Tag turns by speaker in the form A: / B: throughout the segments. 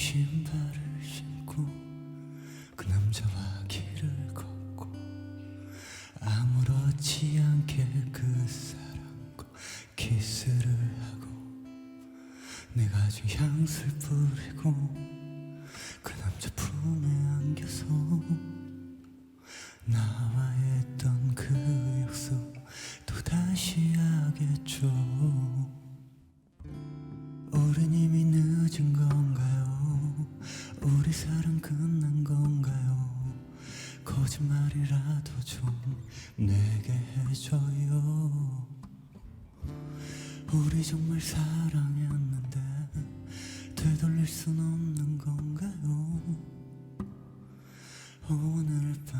A: 신발을 신고 그 남자와 길을 걷고 아무렇지 않게 그 사람과 키스를 하고 내가 준 향수를 뿌리고 끝난 건가요? 거짓말이라도 좀 내게 해줘요. 우리 정말 사랑했는데 되돌릴 순 없는 건가요? 오늘 밤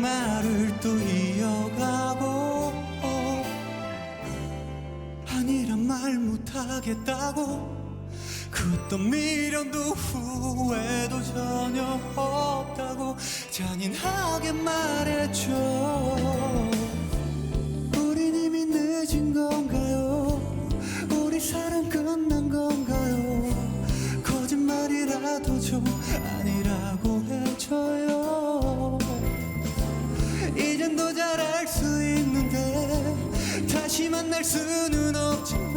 A: 말을 또 이어가고 아니란 말 못하겠다고. 그 어떤 미련도 후회도 전혀 없다고 잔인하게 말했죠 이젠 더 잘할 수 있는데 다시 만날 수는 없지만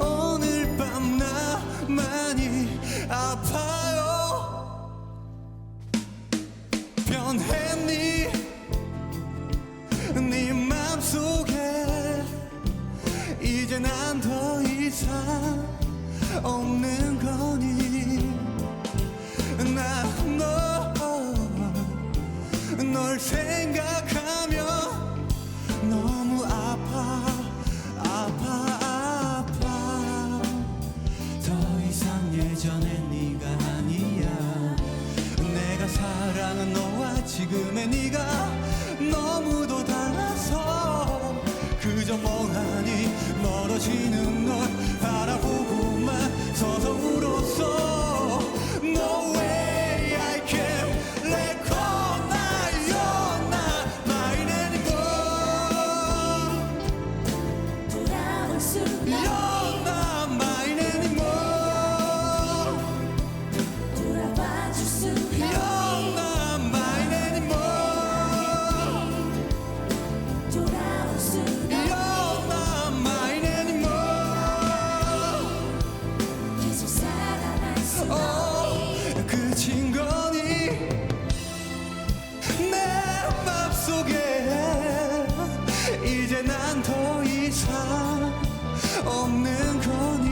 A: 오늘 밤 나 많이 아파 널 생각하면 너무 아파 난 더 이상 없는 거니.